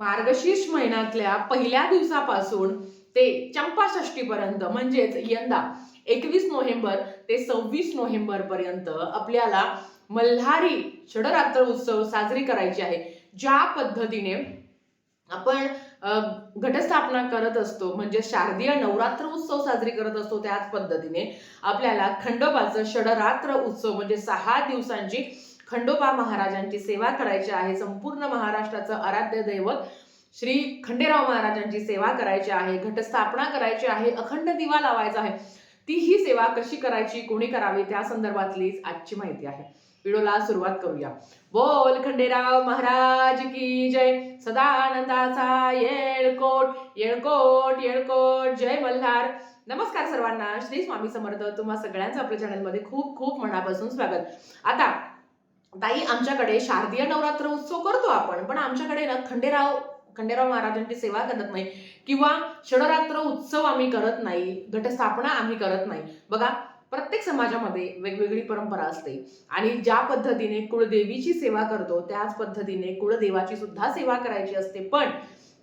मार्गशीर्ष महिन्यातल्या पहिल्या दिवसापासून ते चंपाषष्टीपर्यंत म्हणजेच यंदा एकवीस नोव्हेंबर ते सव्वीस नोव्हेंबर पर्यंत आपल्याला मल्हारी षडरात्र उत्सव साजरी करायची आहे ज्या पद्धतीने आपण घटस्थापना करत असतो म्हणजे शारदीय नवरात्र उत्सव साजरी करत असतो त्याच पद्धतीने आपल्याला खंडोबाचं षडरात्र उत्सव म्हणजे सहा दिवसांची खंडोबा महाराजांची सेवा करायची आहे. संपूर्ण महाराष्ट्राचं आराध्य दैवत श्री खंडेराव महाराजांची सेवा करायची आहे. घटस्थापना करायची आहे. अखंड दिवा लावायचा आहे. ती ही सेवा कशी करायची कोणी करावी त्या संदर्भातलीच आजची माहिती आहे. व्हिडिओला सुरुवात करूया. बोल खंडेराव महाराज की जय. सदानंदाचा येळकोट येळकोट येळकोट. जय मल्हार. नमस्कार सर्वांना. श्री स्वामी समर्थ. तुम्हा सगळ्यांचं आपल्या चॅनलमध्ये खूप खूप मनापासून स्वागत. आता ताई आमच्याकडे शारदीय नवरात्र उत्सव करतो आपण पण आमच्याकडे ना खंडेराव खंडेराव महाराजांची सेवा करत नाही. किंवा षडरात्र उत्सव आम्ही करत नाही घटस्थापना आम्ही करत नाही. बघा प्रत्येक समाजामध्ये वेगवेगळी परंपरा असते. आणि ज्या पद्धतीने कुळदेवीची सेवा करतो त्याच पद्धतीने कुळदेवाची सुद्धा सेवा करायची असते. पण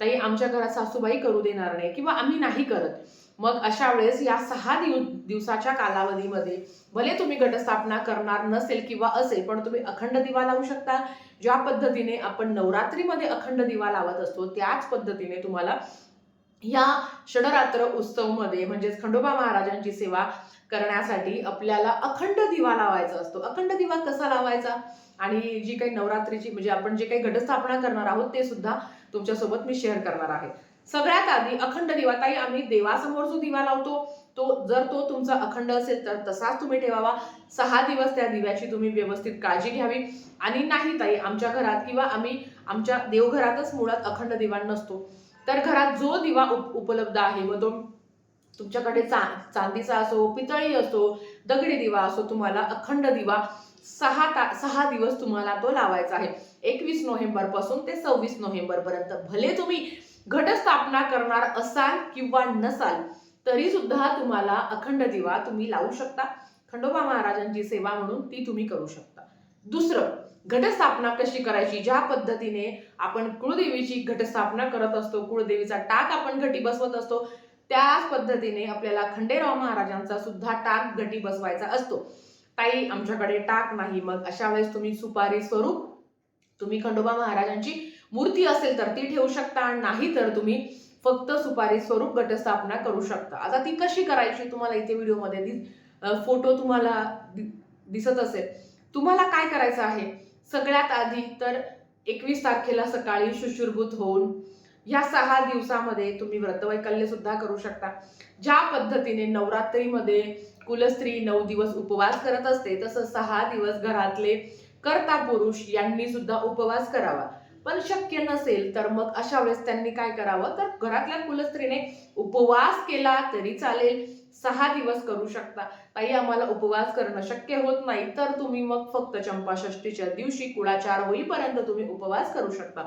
ताई आमच्या घरात सासूबाई करू देणार नाही किंवा आम्ही नाही करत. मग अशा वेळेस या सहा दिव दिवसाच्या कालावधीमध्ये भले तुम्ही घटस्थापना करणार नसेल किंवा असेल पण तुम्ही अखंड दिवा लावू शकता. ज्या पद्धतीने आपण नवरात्रीमध्ये अखंड दिवा लावत असतो त्याच पद्धतीने तुम्हाला या षडरात्र उत्सवमध्ये म्हणजेच खंडोबा महाराजांची सेवा करण्यासाठी आपल्याला अखंड दिवा लावायचा असतो. अखंड दिवा कसा लावायचा? आणि जी काही नवरात्रीची म्हणजे आपण जे काही घटस्थापना करणार आहोत ते सुद्धा तुमच्यासोबत मी शेअर करणार आहे. सगळ्यात आधी अखंड दिवा ताई आम्ही देवासमोर जो दिवा लावतो तो जर तो तुमचा अखंड असेल तर तसाच तुम्ही ठेवावा. सहा दिवस त्या दिव्याची तुम्ही व्यवस्थित काळजी घ्यावी. आणि नाही ताई आमच्या घरात किंवा आम्ही आमच्या देवघरातच मुळात अखंड दिवा नसतो. तर घरात जो दिवा उप उपलब्ध आहे व तो तुमच्याकडे चा चांदीचा असो पितळी असो दगडी दिवा असो तुम्हाला अखंड दिवा सहा ता सहा दिवस तुम्हाला तो लावायचा आहे. एकवीस नोव्हेंबरपासून ते सव्वीस नोव्हेंबर पर्यंत भले तुम्ही घटस्थापना करणार असाल किंवा नसाल तरी सुद्धा तुम्हाला अखंड दिवा तुम्ही लावू शकता. खंडोबा महाराजांची सेवा म्हणून ती तुम्ही करू शकता. दुसरं घटस्थापना कशी करायची? ज्या पद्धतीने आपण कुळदेवीची घटस्थापना करत असतो कुळदेवीचा टाक आपण घटी बसवत असतो त्याच पद्धतीने आपल्याला खंडेराव महाराजांचा सुद्धा टाक घटी बसवायचा असतो. ताई आमच्याकडे टाक नाही. मग अशा वेळेस तुम्ही सुपारी स्वरूप तुम्ही खंडोबा महाराजांची मूर्ती असेल तर ती ठेवू शकता. नाही तर तुम्ही फक्त सुपारी स्वरूप घटस्थापना करू शकता. आता ती कशी करायची तुम्हाला इथे व्हिडिओमध्ये फोटो तुम्हाला दिसत असेल. तुम्हाला काय करायचं आहे? सगळ्यात आधी तर एकवीस तारखेला सकाळी शुशुरभूत होऊन या सहा दिवसामध्ये तुम्ही व्रतवैकल्य सुद्धा करू शकता. ज्या पद्धतीने नवरात्रीमध्ये कुलस्त्री नऊ दिवस उपवास करत असते तसं सहा दिवस घरातले कर्ता पुरुष यांनी सुद्धा उपवास करावा. पण शक्य नसेल तर मग अशा वेळेस त्यांनी काय करावं? तर घरातल्या कुलस्त्रीने उपवास केला तरी चालेल. सहा दिवस करू शकता. ताई आम्हाला उपवास करणं शक्य होत नाही तर तुम्ही मग फक्त चंपाषष्टीच्या दिवशी कुळाचार होईपर्यंत तुम्ही उपवास करू शकता.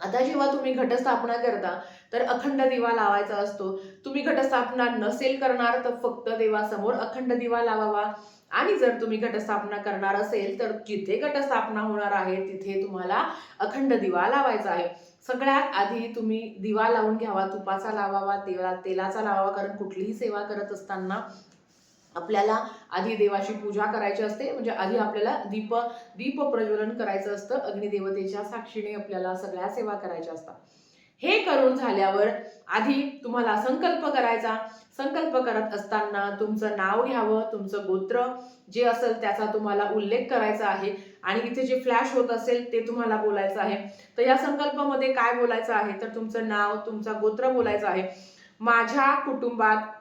आता जेव्हा तुम्ही घटस्थापना करता तर अखंड दिवा लावायचा असतो. तुम्ही घटस्थापना नसेल करणार तर फक्त देवासमोर अखंड दिवा लावावा. आणि जर तुम्ही घटस्थापना करणार असेल तर जिथे घटस्थापना होणार आहे तिथे तुम्हाला अखंड दिवा लावायचा आहे. सगळ्यात आधी तुम्ही दिवा लावून घ्यावा तुपाचा लावावा तेला तेलाचा लावावा कारण कुठलीही सेवा करत असताना आपल्याला आधी देवाची पूजा करायची असते म्हणजे आधी आपल्याला दीप दीप प्रज्वलन करायचं असतं अग्निदेवतेच्या साक्षीने आपल्याला सगळ्या सेवा करायच्या असतात. हे करून झाल्यावर आधी तुम्हाला संकल्प करायचा. संकल्प करत असताना तुमचं नाव घ्यावं तुमचं गोत्र जे असेल त्याचा तुम्हाला उल्लेख करायचा आहे. आणि इथे जे फ्लॅश होत असेल ते तुम्हाला बोलायचं आहे. तर या संकल्पामध्ये काय बोलायचं आहे? तर तुमचं नाव तुमचा गोत्र बोलायचं आहे. माझ्या कुटुंबात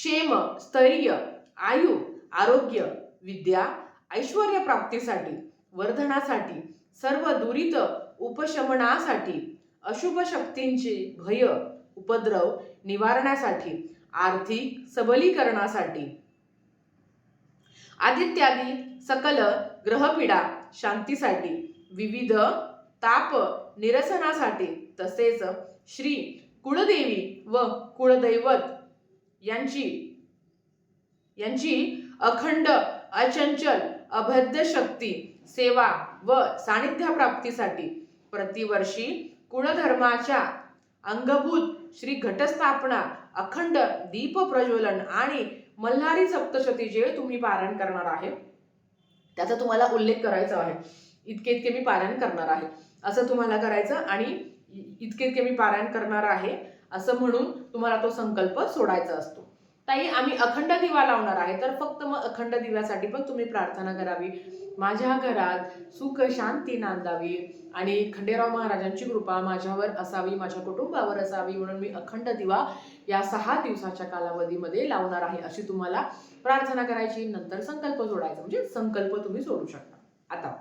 क्षेम स्थैर्य आयु आरोग्य विद्या ऐश्वर प्राप्तीसाठी वर्धनासाठी सर्व दुरित उपशमनासाठी अशुभ शक्तींचे भय उपद्रव निवारण्यासाठी आर्थिक सबलीकरणासाठी. आदित्यादी सकल ग्रहपीडा शांतीसाठी विविध ताप निरसनासाठी तसेच श्री कुळदेवी व कुळदैवत यांची यांची अखंड अचंचल अभद्य शक्ती सेवा व सानिध्यप्राप्तीसाठी प्रतिवर्षी कुळधर्माच्या अंगभूत श्री घटस्थापना अखंड दीप प्रज्वलन आणि मल्हारी सप्तशती जे तुम्ही पारायण करणार आहे त्याचा तुम्हाला उल्लेख करायचा आहे. इतके इतके मी पारायण करणार आहे. असं तुम्हाला करायचं आणि इतके इतके मी पारायण करणार आहे. असं म्हणून तुम्हाला तो संकल्प सोडायचा असतो. ताई आम्ही अखंड दिवा लावणार आहे. तर फक्त मग अखंड दिव्यासाठी पण तुम्ही प्रार्थना करावी. माझ्या घरात सुख शांती नांदावी आणि खंडेराव महाराजांची कृपा माझ्यावर असावी माझ्या कुटुंबावर असावी म्हणून मी अखंड दिवा या सहा दिवसाच्या कालावधीमध्ये लावणार आहे अशी तुम्हाला प्रार्थना करायची. नंतर संकल्प सोडायचा. म्हणजे संकल्प तुम्ही सोडू शकता. आता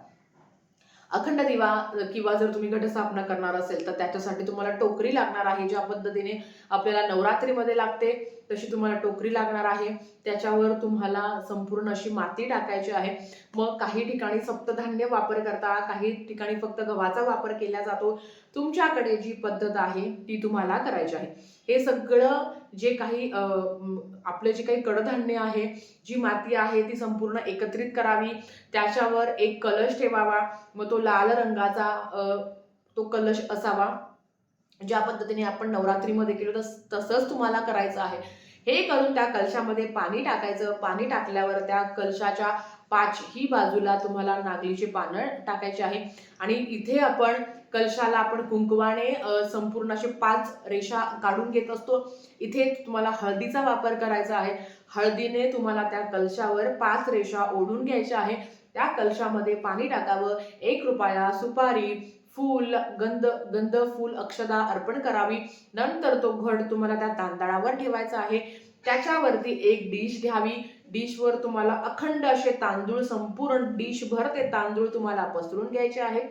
अखंड दिवा किंवा जर तुम्ही घटस्थापना करणार असेल तर त्याच्यासाठी तुम्हाला टोकरी लागणार आहे ज्या पद्धतीने आपल्याला नवरात्रीमध्ये लागते तशी तुम्हाला टोकरी लागणार आहे. त्याच्यावर तुम्हाला संपूर्ण अशी माती टाकायची आहे. मग काही ठिकाणी सप्तधान्य वापर करता काही ठिकाणी फक्त गव्हाचा वापर केला जातो. तुमच्याकडे जी पद्धत आहे ती तुम्हाला करायची आहे. हे सगळं जे काही आपलं जे काही कडधान्य आहे जी माती आहे ती संपूर्ण एकत्रित करावी. त्याच्यावर एक कलश ठेवावा. मग तो लाल रंगाचा तो कलश असावा. ज्या पद्धतीने आपण नवरात्रीमध्ये केलो तस तसंच तुम्हाला करायचं आहे. हे करून त्या कलशामध्ये पाणी टाकायचं. पाणी टाकल्यावर त्या कलशाच्या पाचही बाजूला तुम्हाला नागलीचे पानं टाकायचे आहे. आणि इथे आपण कलशाला आपण कुंकवाने संपूर्ण असे पाच रेषा काढून घेत असतो. इथे तुम्हाला हळदीचा वापर करायचा आहे. हळदीने तुम्हाला त्या कलशावर पाच रेषा ओढून घ्यायच्या आहे. त्या कलशामध्ये पाणी टाकावं. एक रुपया सुपारी फूल गंध गंध फूल अक्षदा अर्पण करावी. नंतर तो घड तुम्हाला त्या तांदळावर ठेवायचा आहे. त्याच्यावरती एक डिश घ्यावी. डिशवर तुम्हाला अखंड असे तांदूळ संपूर्ण डिशभर ते तांदूळ तुम्हाला पसरून घ्यायचे आहे.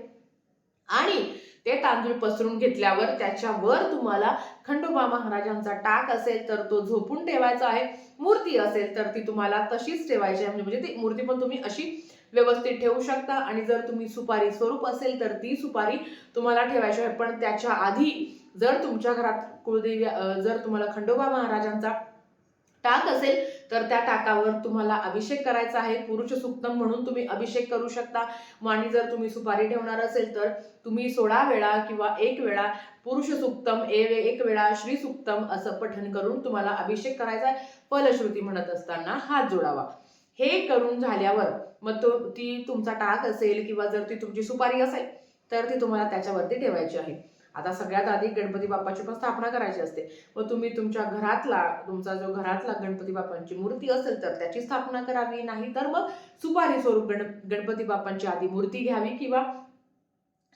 आणि ते तांदूळ पसरून घेतल्यावर त्याच्यावर तुम्हाला खंडोबा महाराजांचा टाक असेल तर तो झोपून ठेवायचा आहे. मूर्ती असेल तर ती तुम्हाला तशीच ठेवायची आहे. म्हणजे ती मूर्ती पण तुम्ही अशी व्यवस्थित ठेवू शकता. आणि जर तुम्ही सुपारी स्वरूप असेल तर ती सुपारी तुम्हाला ठेवायची आहे. पण त्याच्या आधी जर तुमच्या घरात कुळदेवी जर तुम्हाला खंडोबा महाराजांचा टाक असेल तर त्या टाकावर तुम्हाला अभिषेक करायचा आहे. पुरुष सुक्तम म्हणून तुम्ही अभिषेक करू शकता. आणि जर तुम्ही सुपारी ठेवणार असेल तर तुम्ही सोळा वेळा किंवा एक वेळा पुरुष सुक्तम ए एक वेळा श्री सुक्तम असं पठण करून तुम्हाला अभिषेक करायचा आहे. फलश्रुती म्हणत असताना हात जोडावा. हे करून झाल्यावर मग तो ती तुमचा टाक असेल किंवा जर ती तुमची सुपारी असेल तर ती तुम्हाला त्याच्यावरती ठेवायची आहे. आता सगळ्यात आधी गणपती बाप्पाची पण स्थापना करायची असते. मग तुम्ही तुमच्या घरातला तुमचा जो घरातला गणपती बाप्पांची मूर्ती असेल तर त्याची स्थापना करावी. नाही तर मग सुपारी स्वरूप गण गणपती बाप्पांची आधी मूर्ती घ्यावी किंवा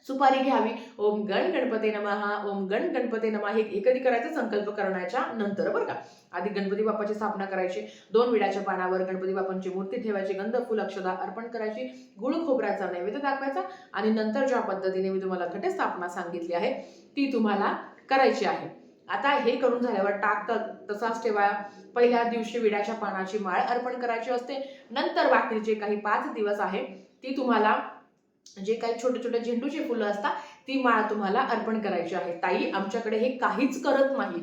सुपारी घ्यावी. ओम गण गणपती नमहा ओम गण गणपती नमा हे हे कधी करायचं संकल्प करण्याच्या नंतर बरं का. आधी गणपती बाप्पाची स्थापना करायची. दोन विड्याच्या पानावर गणपती बाप्पांची मूर्ती ठेवायची. गंध फुल अक्षदा अर्पण करायची. गुळ खोबऱ्याचा नैवेद्य दाखवायचा. आणि नंतर ज्या पद्धतीने मी तुम्हाला घटस्थापना सांगितली आहे ती तुम्हाला करायची आहे. आता हे करून झाल्यावर टाक तसाच ठेवा. पहिल्या दिवशी विड्याच्या पानाची माळ अर्पण करायची असते. नंतर बाकीचे काही पाच दिवस आहे ती तुम्हाला जे काही छोटे छोटे झेंडूची फुलं असतात ती माळ तुम्हाला अर्पण करायची आहे. ताई आमच्याकडे हे काहीच करत नाही.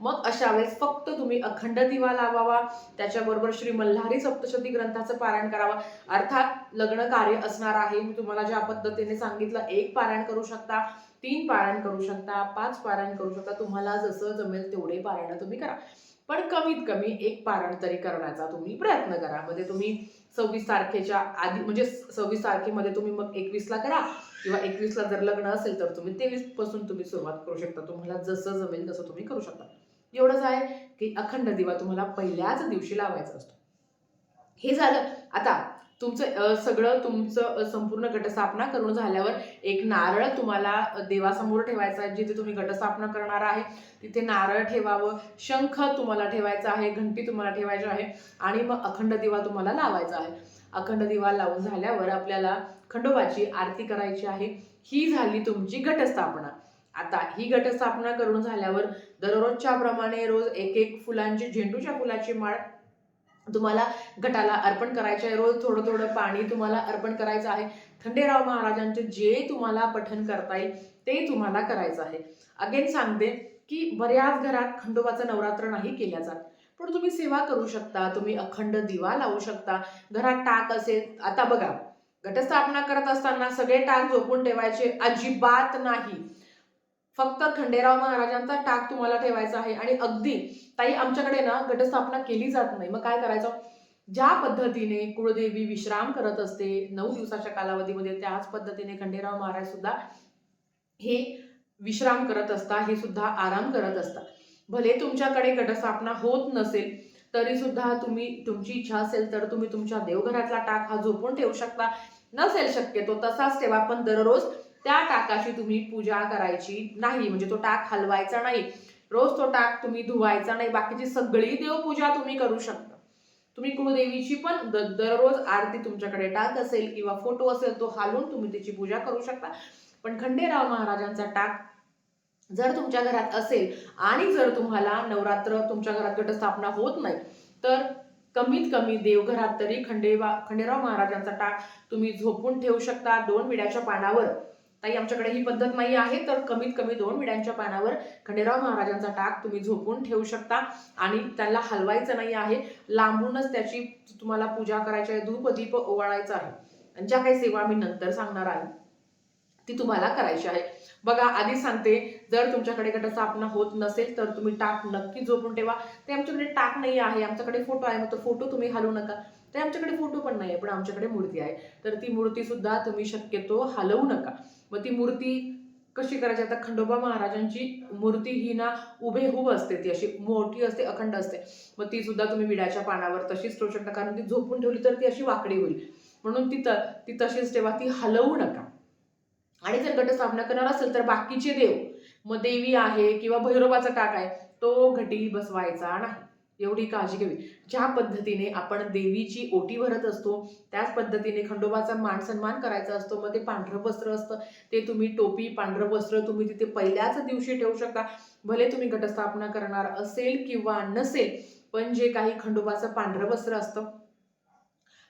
मग अशा वेळेस फक्त तुम्ही अखंड दिवा लावावा त्याच्याबरोबर श्री मल्हारी सप्तशती ग्रंथाचं पारायण करावं. अर्थात लग्न कार्य असणार आहे. मी तुम्हाला ज्या पद्धतीने सांगितलं एक पारायण करू शकता तीन पारायण करू शकता पाच पारायण करू शकता. तुम्हाला जसं जमेल तेवढे पारायण तुम्ही करा. पण कमीत कमी एक पारण तरी करण्याचा तुम्ही प्रयत्न करा. म्हणजे तुम्ही सव्वीस तारखेच्या आधी म्हणजे सव्वीस तारखेमध्ये तुम्ही मग एकवीसला करा किंवा एकवीसला जर लग्न असेल तर तुम्ही तेवीसपासून तुम्ही सुरुवात करू शकता. तुम्हाला जसं जमेल तसं तुम्ही करू शकता. एवढंच आहे की अखंड दिवा तुम्हाला पहिल्याच दिवशी लावायचा असतो. हे झालं. आता तुमचं सगळं तुमचं संपूर्ण घटस्थापना करून झाल्यावर एक नारळ तुम्हाला देवासमोर ठेवायचा आहे जिथे तुम्ही घटस्थापना करणार आहे तिथे नारळ ठेवावं शंख तुम्हाला ठेवायचा आहे घंटी तुम्हाला ठेवायची आहे आणि मग अखंड दिवा तुम्हाला लावायचा आहे. अखंड दिवा लावून झाल्यावर आपल्याला खंडोबाची आरती करायची आहे. ही झाली तुमची घटस्थापना. आता ही घटस्थापना करून झाल्यावर दररोजच्या प्रमाणे रोज एक एक फुलांची झेंडूच्या फुलाची माळ तुम्हाला गटाला अर्पण करायचे आहे. रोज थोडं थोडं पाणी तुम्हाला अर्पण करायचं आहे. खंडेराव महाराजांचे जे तुम्हाला पठन करता येईल ते तुम्हाला करायचं आहे. अगेन सांगते की बऱ्याच घरात खंडोबाचं नवरात्र नाही केल्या जात. पण तुम्ही सेवा करू शकता तुम्ही अखंड दिवा लावू शकता. घरात टाक असेल आता बघा घटस्थापना करत असताना सगळे टाक झोपून ठेवायचे अजिबात नाही. फक्त खंडेराव महाराजांचा टाक तुम्हाला ठेवायचा आहे. आणि अगदी ताई आमच्याकडे ना घटस्थापना केली जात नाही. मग काय करायचं? ज्या पद्धतीने कुळदेवी विश्राम करत असते नऊ दिवसाच्या कालावधीमध्ये त्याच पद्धतीने खंडेराव महाराज सुद्धा हे विश्राम करत असता हे सुद्धा आराम करत असतात भले तुमच्याकडे घटस्थापना होत नसेल तरी सुद्धा तुम्ही तुमची इच्छा असेल तर तुम्ही तुमच्या देवघरातला टाक हा झोपून ठेवू शकता. नसेल शक्यतो तसाच ठेवा पण दररोज त्या टाकाची तुम्ही पूजा करायची नाही. म्हणजे तो टाक हलवायचा नाही. रोज तो टाक तुम्ही धुवायचा नाही. बाकीची सगळी देवपूजा तुम्ही करू शकता. तुम्ही कुळदेवीची पण दररोज आरती तुमच्याकडे टाक असेल किंवा फोटो असेल तो हालून तुम्ही त्याची पूजा करू शकता. पण खंडेराव महाराजांचा टाक जर तुमच्या घरात असेल आणि जर तुम्हाला नवरात्र तुमच्या घरात घटस्थापना होत नाही तर कमीत कमी देवघरात तरी खंडेबा खंडेराव महाराजांचा टाक तुम्ही झोपून ठेवू शकता. दोन विड्याच्या पानावर ताई आमच्याकडे ही पद्धत नाही आहे तर कमीत कमी दोन विड्यांच्या पानावर खंडेराव महाराजांचा टाक तुम्ही झोपून ठेवू शकता. आणि त्याला हलवायचं नाही आहे. लांबूनच त्याची तुम्हाला पूजा करायची आहे. धूप दीप ओवाळायचा आहे. आणि ज्या काही सेवा मी नंतर सांगणार आहे ती तुम्हाला करायची आहे. बघा आधी सांगते जर तुमच्याकडे घटस्थापना होत नसेल तर तुम्ही टाक नक्की झोपून ठेवा. ते आमच्याकडे टाक नाही आहे. आमच्याकडे फोटो आहे मग तो फोटो तुम्ही हलवू नका. ते आमच्याकडे फोटो पण नाही आहे पण आमच्याकडे मूर्ती आहे. तर ती मूर्तीसुद्धा तुम्ही शक्यतो हलवू नका. मग ती मूर्ती कशी करायची? आता खंडोबा महाराजांची मूर्ती ही ना उभेहूब असते ती अशी मोठी असते अखंड असते. मग ती सुद्धा तुम्ही विड्याच्या पानावर तशीच ठेवू शकता कारण ती झोपून ठेवली तर ती अशी वाकडी होईल. म्हणून ती त ती तशीच ठेवा ती हलवू नका. आणि जर घटस्थापना करणार असेल तर बाकीचे देव मग देवी आहे किंवा भैरोबाचा टाक आहे तो घटी बसवायचा नाही. एवढी काळजी घ्यावी. ज्या पद्धतीने आपण देवीची ओटी भरत असतो त्याच पद्धतीने खंडोबाचा मान सन्मान करायचा असतो मग ते पांढरं वस्त्र असतं. ते तुम्ही टोपी पांढरं वस्त्र तुम्ही तिथे पहिल्याच दिवशी ठेवू शकता. भले तुम्ही घटस्थापना करणार असेल किंवा नसेल पण जे काही खंडोबाचं पांढरं वस्त्र असतं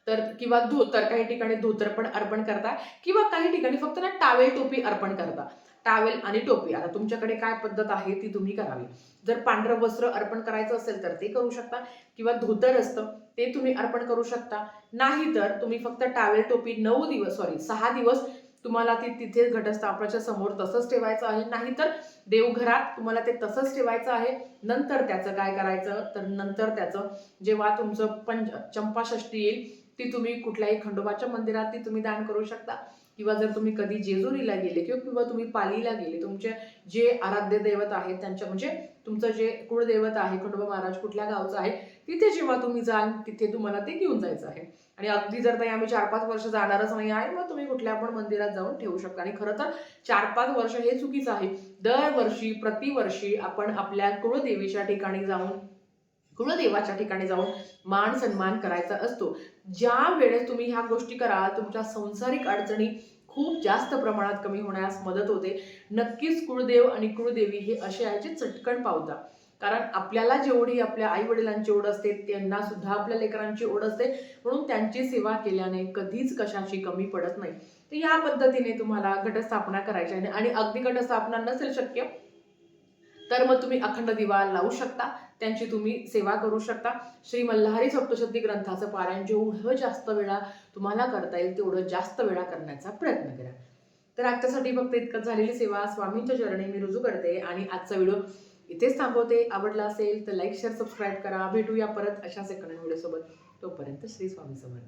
तर किंवा धोतर काही ठिकाणी धोतर पण अर्पण करता किंवा काही ठिकाणी फक्त ना टावेल टोपी अर्पण करता. टावेल आणि टोपी. आता तुमच्याकडे काय पद्धत आहे ती तुम्ही करावी. जर पांढरं वस्त्र अर्पण करायचं असेल तर ते करू शकता किंवा धोतर असतं ते तुम्ही अर्पण करू शकता. नाही तर तुम्ही फक्त टावेल टोपी नऊ दिवस सॉरी सहा दिवस तुम्हाला ती तिथे घटस्थापनाच्या समोर तसंच ठेवायचं आहे. नाहीतर देवघरात तुम्हाला ते तसंच ठेवायचं आहे. नंतर त्याचं काय करायचं? तर नंतर त्याचं जेव्हा तुमचं पंच चंपाषष्ठी येईल ती तुम्ही कुठल्याही खंडोबाच्या मंदिरात ती तुम्ही दान करू शकता. किंवा जर तुम्ही कधी जेजुरीला गेले किंवा किंवा तुम्ही पालीला गेले तुमचे जे आराध्य दैवत आहेत त्यांच्या म्हणजे तुमचं जे कुळदैवत आहे खंडोबा महाराज कुठल्या गावचं आहे तिथे जेव्हा तुम्ही जाल तिथे तुम्हाला ते घेऊन जायचं आहे. आणि अगदी जर नाही आम्ही चार पाच वर्ष जाणारच नाही आहे मग तुम्ही कुठल्या पण मंदिरात जाऊन ठेवू शकता. आणि खरं तर चार पाच वर्ष हे चुकीचं आहे. दरवर्षी प्रतिवर्षी आपण आपल्या कुळदेवीच्या ठिकाणी जाऊन कुळदेवाच्या ठिकाणी जाऊन मान सन्मान करायचा असतो. ज्या वेळेस तुम्ही ह्या गोष्टी कराल तुमच्या संसारिक अडचणी खूप जास्त प्रमाणात कमी होण्यास मदत होते. नक्कीच कुळदेव आणि कुळदेवी हे असे आहे जे चटकन पावतात कारण आपल्याला जेवढी आपल्या आई वडिलांची ओढ असते त्यांना सुद्धा आपल्या लेकरांची ओढ असते. म्हणून त्यांची सेवा केल्याने कधीच कशाची कमी पडत नाही. तर या पद्धतीने तुम्हाला घटस्थापना करायची आहे. आणि अगदी घटस्थापना नसेल शक्य तर मग तुम्ही अखंड दिवा लावू शकता. त्यांची तुम्ही सेवा करू शकता. श्री मल्हारी सप्तशती ग्रंथाचं पारायण जेवढं जास्त वेळा तुम्हाला करता येईल तेवढं जास्त वेळा करण्याचा प्रयत्न करा. तर आजच्यासाठी फक्त इतकं झालेली सेवा. स्वामींच्या चरणी मी रुजू करते आणि आजचा व्हिडिओ इथेच थांबवते. आवडला असेल तर लाईक शेअर सबस्क्राईब करा. भेटूया परत अशाच एक व्हिडिओ तोपर्यंत श्री स्वामी समर्थ.